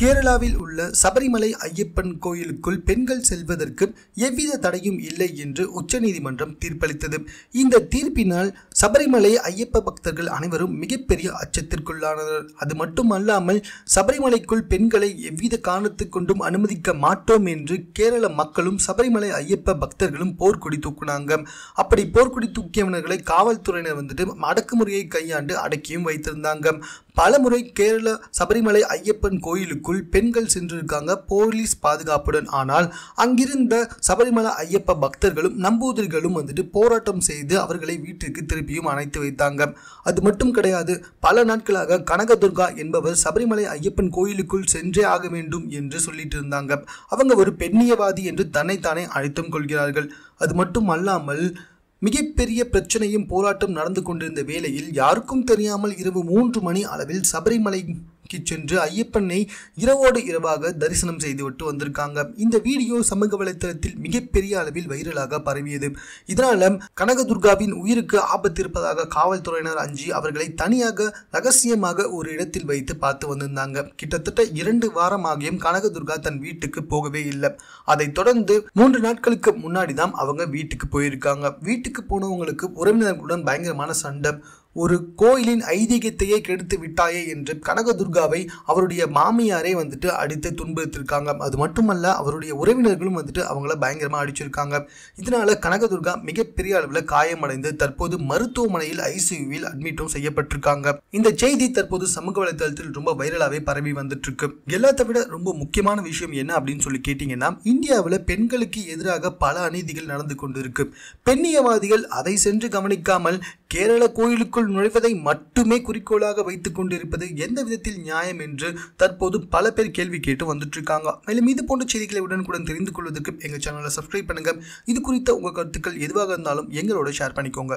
கேரளாவில் உள்ள சபரிமலை ஐயப்பன் கோயிலுக்குள் பெண்கள் செல்வதற்கு எவ்வித தடையும் இல்லை என்று உச்சநீதிமன்றம் தீர்ப்பளித்தது. இந்த தீர்ப்பினால் சபரிமலை ஐயப்ப பக்தர்கள் அனைவரும் மிகப்பெரிய அச்சத்திற்குள்ளானனர். அது மட்டுமல்லாமல் சபரிமலைக்குள் பெண்களை எவ்வித காரணத்துக் கொண்டும் அனுமதிக்க மாட்டோம் என்று கேரள மக்களும் சபரிமலை ஐயப்ப பக்தர்களும் போர்க்கொடி தூக்குனாங்க. அப்படி போர்க்கொடி தூக்கியவர்களை காவல்துறையினர் வந்துட்டு அடக்குமுறையை கையாண்டு அடக்கியும் வைத்திருந்தாங்க. பலமுறை கேரள சபரிமலை ஐயப்பன் கோயிலுக்குள் பெண்கள் சென்றிருக்காங்க போலீஸ் பாதுகாப்புடன். ஆனால் அங்கிருந்த சபரிமலை ஐயப்ப பக்தர்களும் நம்பூதிரிகளும் வந்துட்டு போராட்டம் செய்து அவர்களை வீட்டிற்கு திருப்பியும் அணைத்து வைத்தாங்க. அது மட்டும் கிடையாது பல நாட்களாக கனகதுர்கா என்பவர் சபரிமலை ஐயப்பன் கோயிலுக்குள் சென்றே ஆக வேண்டும் என்று சொல்லிட்டு இருந்தாங்க. அவங்க ஒரு பெண்ணியவாதி என்று தன்னைத்தானே அழைத்தும் கொள்கிறார்கள். அது மட்டும் அல்லாமல் மிகப்பெரிய பிரச்சனையும் போராட்டம் நடந்து கொண்டிருந்த வேளையில் யாருக்கும் தெரியாமல் இரவு மூன்று மணி அளவில் சபரிமலை சென்று ஐயப்பனை இரவோடு இரவாக தரிசனம் செய்துவிட்டு வந்திருக்காங்க. இந்த வீடியோ சமூக வலைத்தளத்தில் மிகப்பெரிய அளவில் வைரலாக பரவியது. இதனால கனகதுர்காவின் உயிருக்கு ஆபத்து இருப்பதாக காவல்துறையினர் அஞ்சி அவர்களை தனியாக ரகசியமாக ஒரு இடத்தில் வைத்து பார்த்து வந்திருந்தாங்க. கிட்டத்தட்ட இரண்டு வாரமாகியும் கனகதுர்கா தன் வீட்டுக்கு போகவே இல்லை. அதைத் தொடர்ந்து மூன்று நாட்களுக்கு முன்னாடி தான் அவங்க வீட்டுக்கு போயிருக்காங்க. வீட்டுக்கு போனவங்களுக்கு உறவினர்களுடன் பயங்கரமான சண்டை ஒரு கோயிலின் ஐதீகத்தையே கெடுத்து விட்டாயே என்று கனகதுர்காவை அவருடைய மாமியாரே வந்துட்டு அடித்து துன்புறுத்திருக்காங்க. அது மட்டுமல்ல அவருடைய உறவினர்களும் வந்துட்டு அவங்கள பயங்கரமாக அடிச்சிருக்காங்க. இதனால கனகதுர்கா மிகப்பெரிய அளவில் காயமடைந்து தற்போது மருத்துவமனையில் ஐசியூவில் அட்மிட்டும் செய்யப்பட்டிருக்காங்க. இந்த செய்தி தற்போது சமூக வலைதளத்தில் ரொம்ப வைரலாகவே பரவி வந்துட்டு இருக்கு எல்லாத்த விட ரொம்ப முக்கியமான விஷயம் என்ன அப்படின்னு சொல்லி கேட்டீங்கன்னா இந்தியாவில் பெண்களுக்கு எதிராக பல அநீதிகள் நடந்து கொண்டு இருக்கு பெண்ணியவாதிகள் அதை சென்று கவனிக்காமல் கேரள கோயிலுக்குள் நுழைவதை மட்டுமே குறிக்கோளாக வைத்துக் கொண்டிருப்பது எந்த விதத்தில் நியாயம் என்று தற்போது பல பேர் கேள்வி கேட்டு வந்துட்டு இருக்காங்க மேலும் இது போன்ற செய்திகளை உடனுக்குடன் தெரிந்து கொள்வதற்கு எங்கள் சேனலை சப்ஸ்கிரைப் பண்ணுங்க. இது குறித்த உங்க கருத்துக்கள் எதுவாக இருந்தாலும் எங்களோட ஷேர் பண்ணிக்கோங்க.